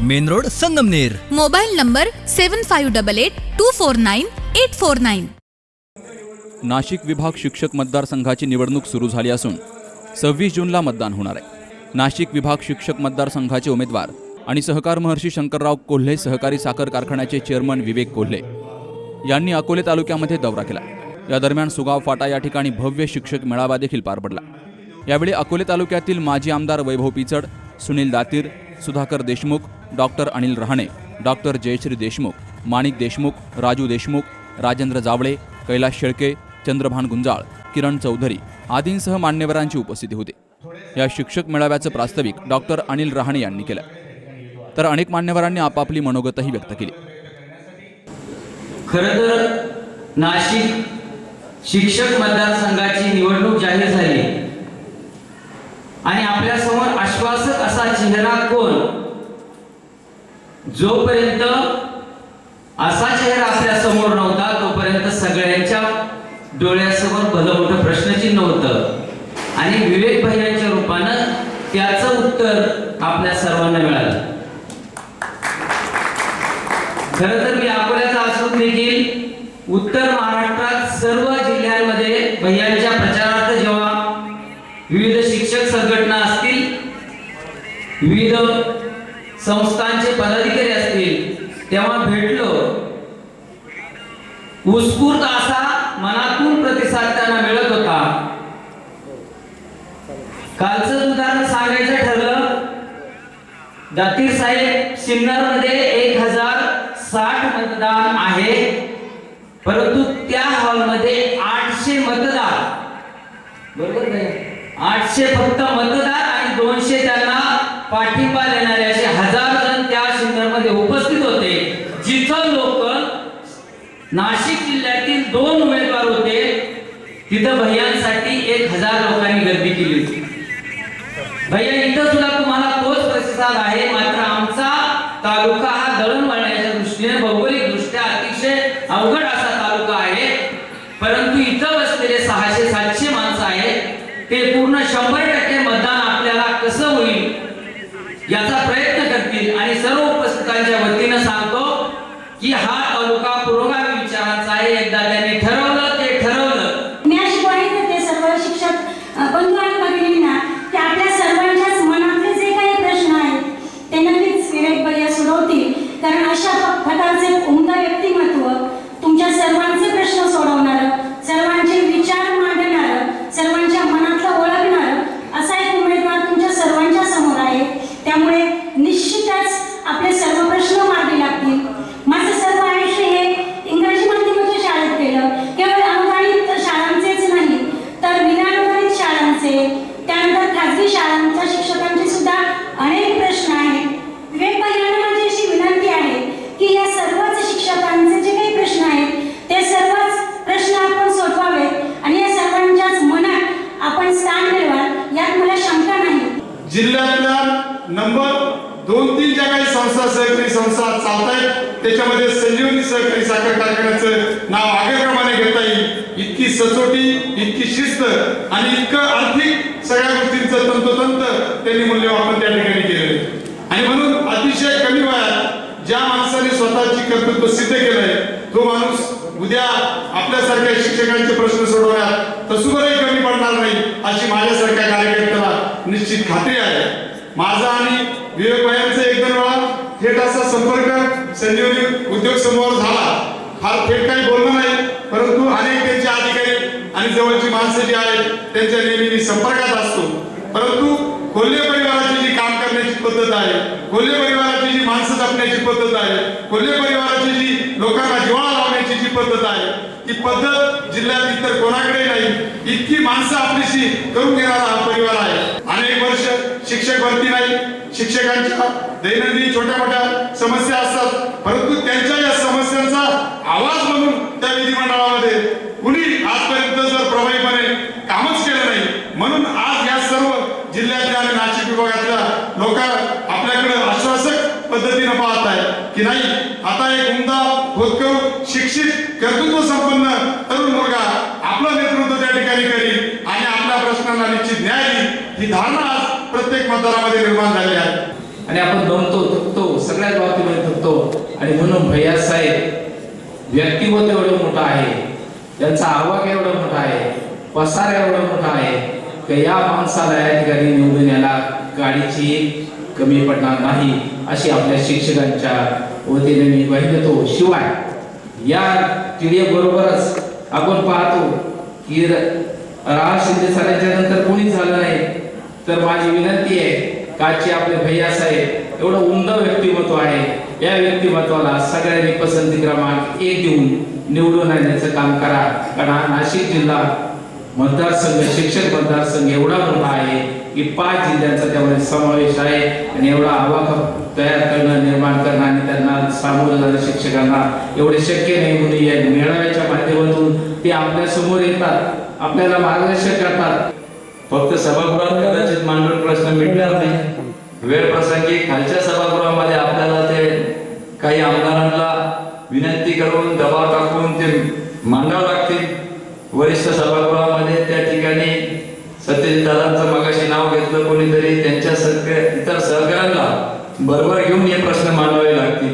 Main road Sangamner. Mobile number seven five double eight two four nine eight four nine Nashik विभाग शिक्षक मतदारसंघाची निवडणूक सुरू झाली असून सव्वीस जूनला मतदान होणार आहे. नाशिक विभाग शिक्षक मतदारसंघाचे उमेदवार आणि सहकार महर्षी शंकरराव कोल्हे सहकारी साखर कारखान्याचे चेअरमन विवेक कोल्हे यांनी अकोले तालुक्यामध्ये दौरा केला. या दरम्यान सुगाव फाटा या ठिकाणी भव्य शिक्षक मेळावा देखील पार पडला. यावेळी अकोले तालुक्यातील माजी आमदार वैभव पिचड सुनील दातीर सुधाकर देशमुख डॉक्टर अनिल रहाणे डॉक्टर जयश्री देशमुख माणिक देशमुख राजू देशमुख राजेंद्र जावळे कैलास शेळके चंद्रभान गुंजाळ किरण चौधरी आदींसह मान्यवरांची उपस्थिती होती. या शिक्षक मेळाव्याचं प्रास्ताविक डॉक्टर अनिल रहाणे यांनी केलं. तर अनेक मान्यवरांनी आपापली मनोगतही व्यक्त केली. खरं तर नाशिक शिक्षक मतदारसंघाची निवडणूक जाहीर झाली. आणि आपल्यासमोर आश्वासक असा चेहरा कोण? जोपर्यंत असा चेहरा आपल्यासमोर नव्हता तोपर्यंत सगळ्यांच्या डोळ्यासमोर भलं मोठं प्रश्नचिन्ह होतं. आणि विवेक भैयांच्या रूपानं त्याचं उत्तर आपल्या सर्वांना मिळालं. खर तर मी अकोल्याचा असून देखील उत्तर महाराष्ट्रात सर्व जिल्ह्यांमध्ये भैयांच्या प्रचारार्थ जेव्हा विविध शिक्षक संघटना असतील विविध संस्था पदाधिकारी असतील तेव्हा भेटलो उत्स्फूर्त असा मनातून प्रतिसाद त्यांना मिळत होता कालचं उदाहरण सांगायचं ठरलं दातीर साहेब सिन्नरमध्ये एक हजार साठ मतदान आहे. परंतु त्या हॉलमध्ये आठशे मतदार. बरोबर आठशे फक्त मतदार आणि दोनशे त्यांना पाठिंबा देणारे असे हजार जण त्या सिन्नरमध्ये उपस्थित होते. जिथं लोक नाशिक जिल्ह्यातील दोन उमेदवार होते तिथं भैयांसाठी एक हजार लोकांनी गर्दी केली होती. भैया इथं सुद्धा प्रतिसाद आहे. मात्र आमचा तालुका हा दळणवळण्याच्या दृष्टीने भौगोलिक दृष्ट्या अतिशय अवघड असा तालुका आहे परंतु इथं बसलेले सहाशे सातशे माणसं आहेत ते पूर्ण शंभर टक्के मतदान आपल्याला कसं होईल याचा प्रयत्न करतील आणि सर्व उपस्थितांच्या वतीनं सांगतो की हा तालुका पुरोगामी विचारांचा आहे एकदा त्यांनी ठरवलं ते ठरवलं मी अशी ग्वाही देते सर्व शिक्षक अ, बंधू आणि भगिनींना की आपल्या सर्वांच्याच मनातले जे काही प्रश्न आहेत ते नक्कीच विवेक भैया सोडवतील कारण अशा प- प्रकारचे उमदा व्यक्तिमत्व तुमच्या सर्वांचे प्रश्न सोडवणार सर्वांचे विचार मांडणार सर्वांच्या मनातलं ओळखणार असा एक उमेदवार तुमच्या सर्वांच्या समोर आहे त्यामुळे निश्चितच आपले सर्व प्रश्न मार्गी लागतील माझं सर्व आयुष्य हे इंग्रजी माध्यमाच्या शाळेत गेलं केवळ अनुदानित शाळांचेच नाही तर विनानुदानित शाळांचे त्यानंतर खाजगी शाळांच्या शिक्षकांचे सुद्धा अनेक प्रश्न आहेत विवेक भैयांना माझी अशी विनंती आहे की या सर्वच शिक्षकांचे जे काही प्रश्न आहेत ते सर्वच प्रश्न आपण सोडवावेत आणि या सर्वांच्याच मनात आपण स्थान मिळवाल यात मला शंका नाही जिल्ह्यातल्या नंबर दोन तीन ज्या काही संस्था सहकारी संस्था चालत आहेत त्याच्यामध्ये संजीवनी सहकारी साखर कारखान्याचं नाव आगळेप्रमाणे घेता येईल. इतकी सचोटी इतकी शिस्त आणि इतकं आर्थिक सगळ्या गोष्टींचं तंतोतंत त्यांनी मूल्यमापन त्या ठिकाणी केलेलं आणि म्हणून अतिशय कमी वयात ज्या माणसाने स्वतःची कर्तृत्व सिद्ध केलंय तो माणूस उद्या आपल्यासारख्या शिक्षकांचे प्रश्न सोडवण्यात तसुबरही कमी पडणार नाही अशी माझ्यासारख्या कार्यकर्त्याला निश्चित खात्री आहे. माझा आणि विवेक भायांचा एक वेळा थेट असा संपर्क संजीवनी उद्योग समूहावर झाला. फार थेट काही बोलणं नाही परंतु अनेक त्यांचे अधिकारी आणि जवळची माणसं जी आहेत त्यांच्या नेहमी मी संपर्कात असतो. परंतु कोल्हे परिवाराची जी काम करण्याची पद्धत आहे कोल्हे परिवाराची जी माणसं जपण्याची पद्धत आहे कोल्हे परिवाराची जी लोकांना जिवाळा लावण्याची जी पद्धत आहे ती पद्धत जिल्ह्यात इतर कोणाकडे नाही. इतकी माणसं आपलीशी करून घेणारा हा परिवार आहे. अनेक वर्ष शिक्षक भरती नाही. शिक्षकांच्या दैनंदिन छोट्या मोठ्या समस्या असतात. परंतु त्यांच्या या समस्यांचा आवाज म्हणून त्या विधिमंडळामध्ये कुणी आजपर्यंत जर प्रभावीपणे कामच केलं नाही म्हणून आज या सर्व जिल्ह्यातल्या आणि नाशिक विभागातल्या लोक आपल्याकडे आश्वासक पद्धतीनं पाहत आहेत की नाही आता एक उमदा होतकरू शिक्षित कर्तृत्व संपन्न तरुण मुलगा आपलं नेतृत्व त्या ठिकाणी करील आणि आपल्या प्रश्नांना निश्चित न्याय ही धारणा प्रत्येक मतदारामध्ये निर्माण झाली आहेत. आणि आपण दमतो थकतो सगळ्याच बाबतीमध्ये थकतो आणि म्हणून भैया साहेब व्यक्तिमत्व एवढं मोठं आहे. त्यांचा आवाक एवढा मोठा आहे. पसार एवढा मोठा आहे. की या माणसाला या ठिकाणी निवडून याला गाडीची कमी पडणार नाही अशी आपल्या शिक्षकांच्या वतीने मी बहिणतो शिवाय या टीडीएफ बरोबरच आपण पाहतो की राज शिंदे झाल्याच्यानंतर कोणी झालं नाही. तर माझी विनंती आहे काची आपले भैया साहेब एवढं उमद व्यक्तिमत्व आहे. या व्यक्तिमत्वाला सगळ्यांनी पसंती क्रमांक एक देऊन निवडून आणण्याचं काम करा. कारण हा नाशिक जिल्हा मतदारसंघ शिक्षक मतदारसंघ एवढा मोठा आहे की पाच जिल्ह्यांचा त्यामध्ये समावेश आहे. आणि एवढा आवाका तयार करणं निर्माण करणं आणि त्यांना सामोरं जाणं शिक्षकांना एवढे शक्य नाही म्हणून या मेळाव्याच्या माध्यमातून ते आपल्यासमोर येतात आपल्याला मार्गदर्शन करतात. फक्त सभागृहात कदाचित मांडून प्रश्न मिटणार नाही. वेळ प्रसंगी खालच्या सभागृहामध्ये आपल्याला ते काही आमदारांना विनंती करून दबाव टाकून ते मांडावं लागतील. वरिष्ठ सभागृहामध्ये त्या ठिकाणी सत्यजित दादांचं मगाशी नाव घेतलं कोणीतरी त्यांच्या सगळ्या इतर सहकाऱ्यांना बरोबर घेऊन हे प्रश्न मांडावे लागतील.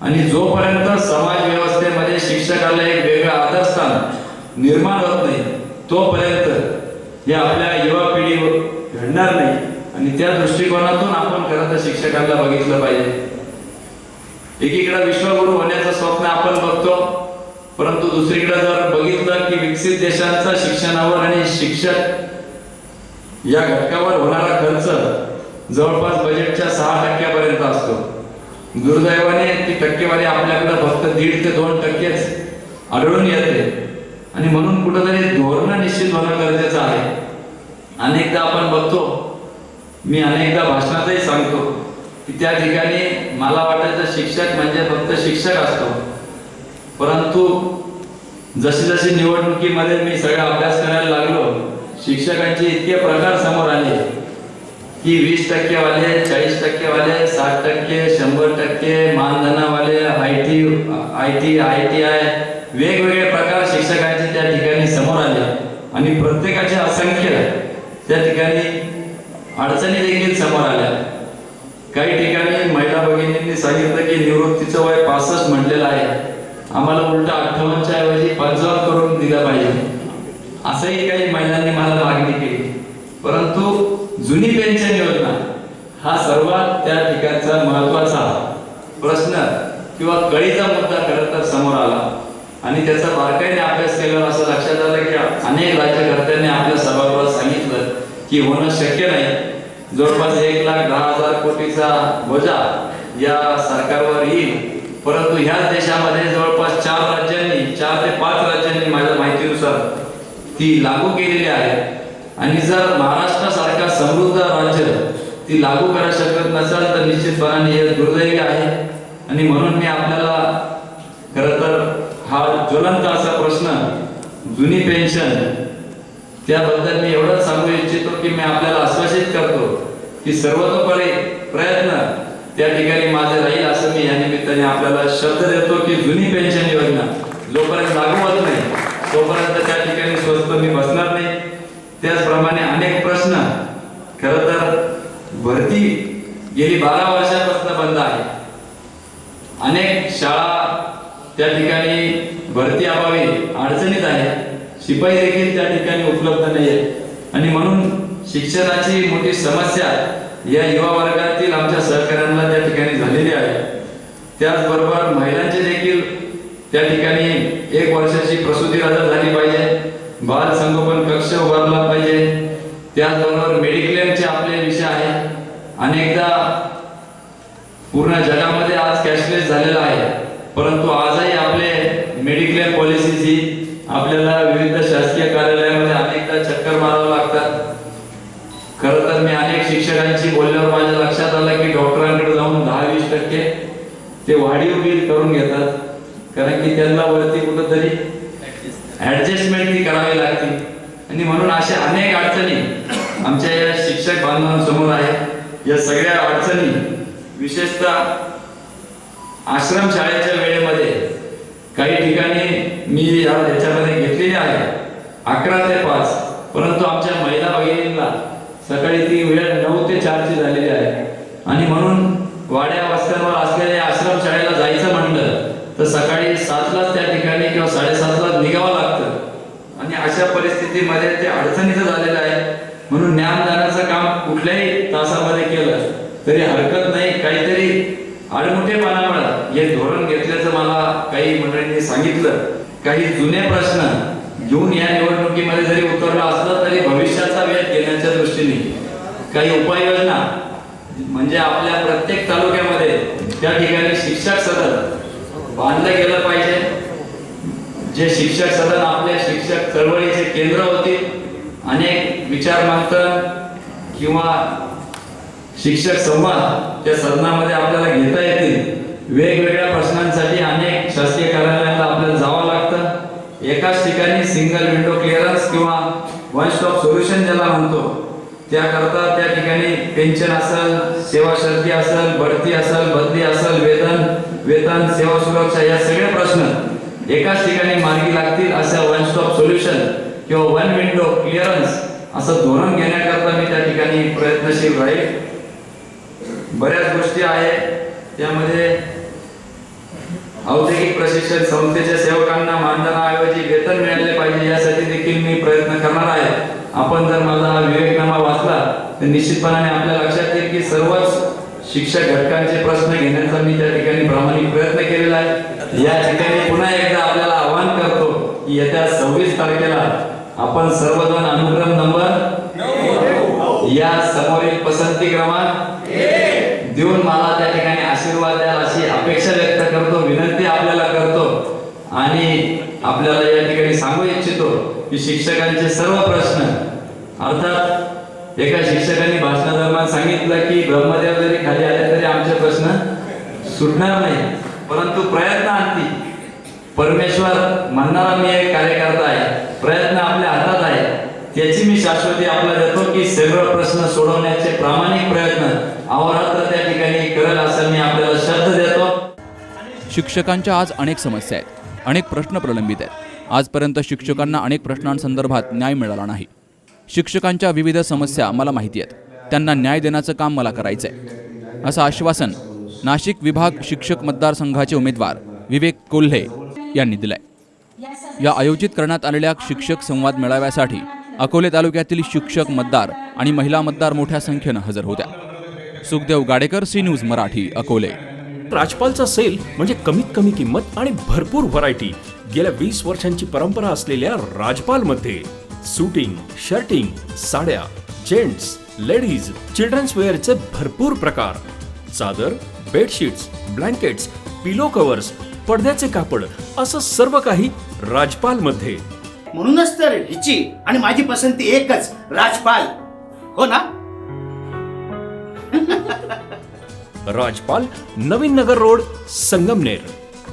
आणि जोपर्यंत समाज व्यवस्थेमध्ये शिक्षकाला एक वेगळं आदरस्थान निर्माण होत नाही तोपर्यंत हे आपल्या युवा पिढीवर घडणार नाही. आणि त्या दृष्टिकोनातून आपण खरं तर शिक्षकांना बघितलं पाहिजे. एकीकडे विश्वगुरु होण्याचं स्वप्न आपण बघतो परंतु दुसरीकडे जर बघितलं की विकसित देशांचा शिक्षणावर आणि शिक्षक या घटकावर होणारा खर्च जवळपास बजेटच्या सहा टक्क्यापर्यंत असतो. दुर्दैवाने ती टक्केवारी आपल्याकडे फक्त दीड ते दोन टक्केच आढळून येते. आणि म्हणून कुठंतरी धोरण निश्चित होणं गरजेचं आहे. अनेकदा आपण बघतो मी अनेकदा भाषणातही सांगतो की त्या ठिकाणी मला वाटायचं शिक्षक म्हणजे फक्त शिक्षक असतो. परंतु जशी जशी निवडणुकीमध्ये मी सगळा अभ्यास करायला लागलो शिक्षकांचे इतके प्रकार समोर आले की वीस टक्केवाले चाळीस टक्केवाले साठ टक्के शंभर टक्के मानधनावाले I T I T I T I वेगवेगळे प्रकार शिक्षकांचे त्या ठिकाणी समोर आले. आणि प्रत्येकाचे असंख्य त्या ठिकाणी अडचणी देखील समोर आल्या. काही ठिकाणी महिला भगिनींनी सांगितलं की निवृत्तीचं वय पासष्ट म्हटलेलं आहे. आम्हाला उलट अठ्ठावन्नच्या ऐवजी पंचावन्न करून दिलं पाहिजे. असंही काही महिलांनी मला मागणी केली. परंतु जुनी पेन्शन योजना हा सर्वात त्या ठिकाणचा महत्त्वाचा प्रश्न किंवा कळीचा मुद्दा खरं तर समोर आला. आणि त्याचा बारकाईने अभ्यास केल्यावर असं लक्षात आलं की अनेक राज्यकर्त्यांनी आपल्या की होणं शक्य नाही. जवळपास एक लाख दहा हजार कोटीचा बोजा या सरकारवर येईल. परंतु ह्याच देशामध्ये जवळपास चार राज्यांनी चार ते पाच राज्यांनी माझ्या माहितीनुसार ती लागू केलेली आहे. आणि जर महाराष्ट्रासारखा समृद्ध राज्य ती लागू करू शकत नसेल तर निश्चितपणाने हे दुर्दैवी आहे. आणि म्हणून मी आपल्याला खरं तर हा ज्वलंत असा प्रश्न जुनी पेन्शन त्याबद्दल मी एवढंच सांगू इच्छितो की मी आपल्याला आश्वासित करतो की सर्वतोपरी प्रयत्न त्या ठिकाणी माझे राहील असं मी या निमित्ताने आपल्याला शब्द देतो की जुनी पेन्शन योजना जोपर्यंत लागू होत नाही तोपर्यंत त्या ठिकाणी स्वस्त मी बसणार नाही त्याचप्रमाणे अनेक प्रश्न खर तर भरती गेली बारा वर्षापासून बंद आहे अनेक शाळा त्या ठिकाणी भरती अभावी अडचणीत आहे शिपाई देखील त्या ठिकाणी उपलब्ध नाही आहेत आणि म्हणून शिक्षणाची मोठी समस्या या युवा वर्गातील आमच्या सहकाऱ्यांना त्या ठिकाणी झालेली आहे त्याचबरोबर महिलांचे देखील त्या ठिकाणी एक वर्षाची प्रसूती राजा झाली पाहिजे. बाल संगोपन कक्ष उभारला पाहिजे. त्याचबरोबर मेडिक्लेमचे आपले विषय आहेत. अनेकदा पूर्ण जगामध्ये आज कॅशलेस झालेला आहे. परंतु आजही आपले मेडिक्लेम पॉलिसीची आपल्याला विविध शासकीय कार्यालयामध्ये अनेकदा चक्कर मारावं लागतात. खरं तर मी अनेक शिक्षकांशी बोलल्यावर माझ्या लक्षात आलं की डॉक्टरांकडे जाऊन दहा वीस टक्के ते वाढीव बिल करून घेतात. कारण की त्यांना वरती कुठंतरी ऍडजस्टमेंट ती करावी लागते. आणि म्हणून अशा अनेक अडचणी आमच्या या शिक्षक बांधवांसमोर आहेत. या सगळ्या अडचणी विशेषतः आश्रम शाळेच्या वेळेमध्ये काही ठिकाणी मी या याच्यामध्ये घेतलेली आहे. अकरा ते पाच. परंतु आमच्या महिला भगिनींना सकाळी ती वेळ नऊ ते चारची झालेली आहे. आणि म्हणून वाड्या वस्त्यांवर असलेल्या आश्रम शाळेला जायचं म्हणलं तर सकाळी सातलाच त्या ठिकाणी किंवा साडेसातला निघावं लागतं. आणि अशा परिस्थितीमध्ये ते अडचणीचं झालेलं आहे. म्हणून ज्ञानदानाचं काम कुठल्याही तासामध्ये केलं तरी हरकत नाही. काहीतरी आडमुठेपणामुळे हे धोरण घेतल्याचं मला काही मंडळींनी सांगितलं. काही जुने प्रश्न घेऊन या निवडणुकीमध्ये जरी उतरलं असलं तरी भविष्याचा वेध घेण्याच्या दृष्टीने काही उपाययोजना म्हणजे आपल्या प्रत्येक तालुक्यामध्ये त्या ठिकाणी शिक्षक सदन बांधलं गेलं पाहिजे. जे शिक्षक सदन आपले शिक्षक चळवळीचे केंद्र होते अनेक विचार मंथन किंवा शिक्षक संवाद त्या सदनामध्ये आपल्याला घेता येतील. वेगवेगळ्या प्रश्नांसाठी अनेक शासकीय कार्यालयाला आपल्याला जावं लागतं. एकाच ठिकाणी सिंगल विंडो क्लिअरन्स किंवा वन स्टॉप सोल्युशन ज्याला म्हणतो त्याकरता त्या ठिकाणी पेन्शन असेल सेवा शर्ती असेल बढती असेल बदली असेल वेतन वेतन सेवा सुरक्षा या सगळे प्रश्न एकाच ठिकाणी मार्गी लागतील असं वन स्टॉप सोल्युशन किंवा वन विंडो क्लिअरन्स असं धोरण घेण्याकरता मी त्या ठिकाणी प्रयत्नशील राहील. बऱ्याच गोष्टी आहेत त्यामध्ये औद्योगिक प्रशिक्षण संस्थेच्या सेवकांना मानधनाऐवजी वेतन मिळाले पाहिजे यासाठी देखील मी प्रयत्न करणार आहे. आपण जर माझा हा विवेकनामा वाचला तर निश्चितपणाने आपल्या लक्षात येईल की सर्वच शिक्षक घटकांचे प्रश्न घेण्याचा मी त्या ठिकाणी प्रामाणिक प्रयत्न केलेला आहे. या ठिकाणी पुन्हा एकदा आपल्याला आवाहन करतो की येत्या सव्वीस तारखेला आपण सर्वजण अनुक्रम नंबर या समोरील पसंती क्रमांक देऊन मला त्या ठिकाणी आशीर्वाद द्याल अशी अपेक्षा व्यक्त करतो विनंती आपल्याला करतो आणि आपल्याला या ठिकाणी सांगू इच्छितो की शिक्षकांचे सर्व प्रश्न अर्थात एका शिक्षकांनी भाषणादरम्यान सांगितलं की ब्रह्मदेव जरी खाली आले तरी आमचे प्रश्न सुटणार नाही परंतु प्रयत्न प्रयत्नांती परमेश्वर म्हणणारा मी एक कार्यकर्ता आहे प्रयत्न आपल्या हातात आहे. त्याची मी शाश्वती आपल्याला देतो की सर्व प्रश्न सोडवण्याचे प्रामाणिक प्रयत्न अहोरात्र त्या ठिकाणी करेल असं मी आपल्याला शब्द देतो. शिक्षकांच्या आज अनेक समस्या आहेत अनेक प्रश्न प्रलंबित आहेत. आजपर्यंत शिक्षकांना अनेक प्रश्नांसंदर्भात न्याय मिळाला नाही. शिक्षकांच्या विविध समस्या मला माहिती आहेत. त्यांना न्याय देण्याचं काम मला करायचं आहे असं आश्वासन नाशिक विभाग शिक्षक मतदारसंघाचे उमेदवार विवेक कोल्हे यांनी दिलंय. या आयोजित करण्यात आलेल्या शिक्षक संवाद मेळाव्यासाठी अकोले तालुक्यातील शिक्षक मतदार आणि महिला मतदार मोठ्या संख्येनं हजर होत्या. Sukhdev Gadekar C news Marathi Akole. राजपालचा sale म्हणजे कमीत कमी किंमत आणि भरपूर व्हरायटी. गेल्या वीस वर्षांची परंपरा असलेल्या राजपाल मध्ये सुटिंग शर्टिंग साड्या जेंट्स लेडीज चिल्ड्रन्स वेअरचे भरपूर प्रकार. चादर बेडशीट्स ब्लँकेट्स पिलो कव्हर्स पडद्याचे कापड असं सर्व काही राजपाल मध्ये म्हणूनच तर हिची आणि माझी पसंती एकच राजपाल. हो ना? राजपाल नवीन नगर रोड संगमनेर.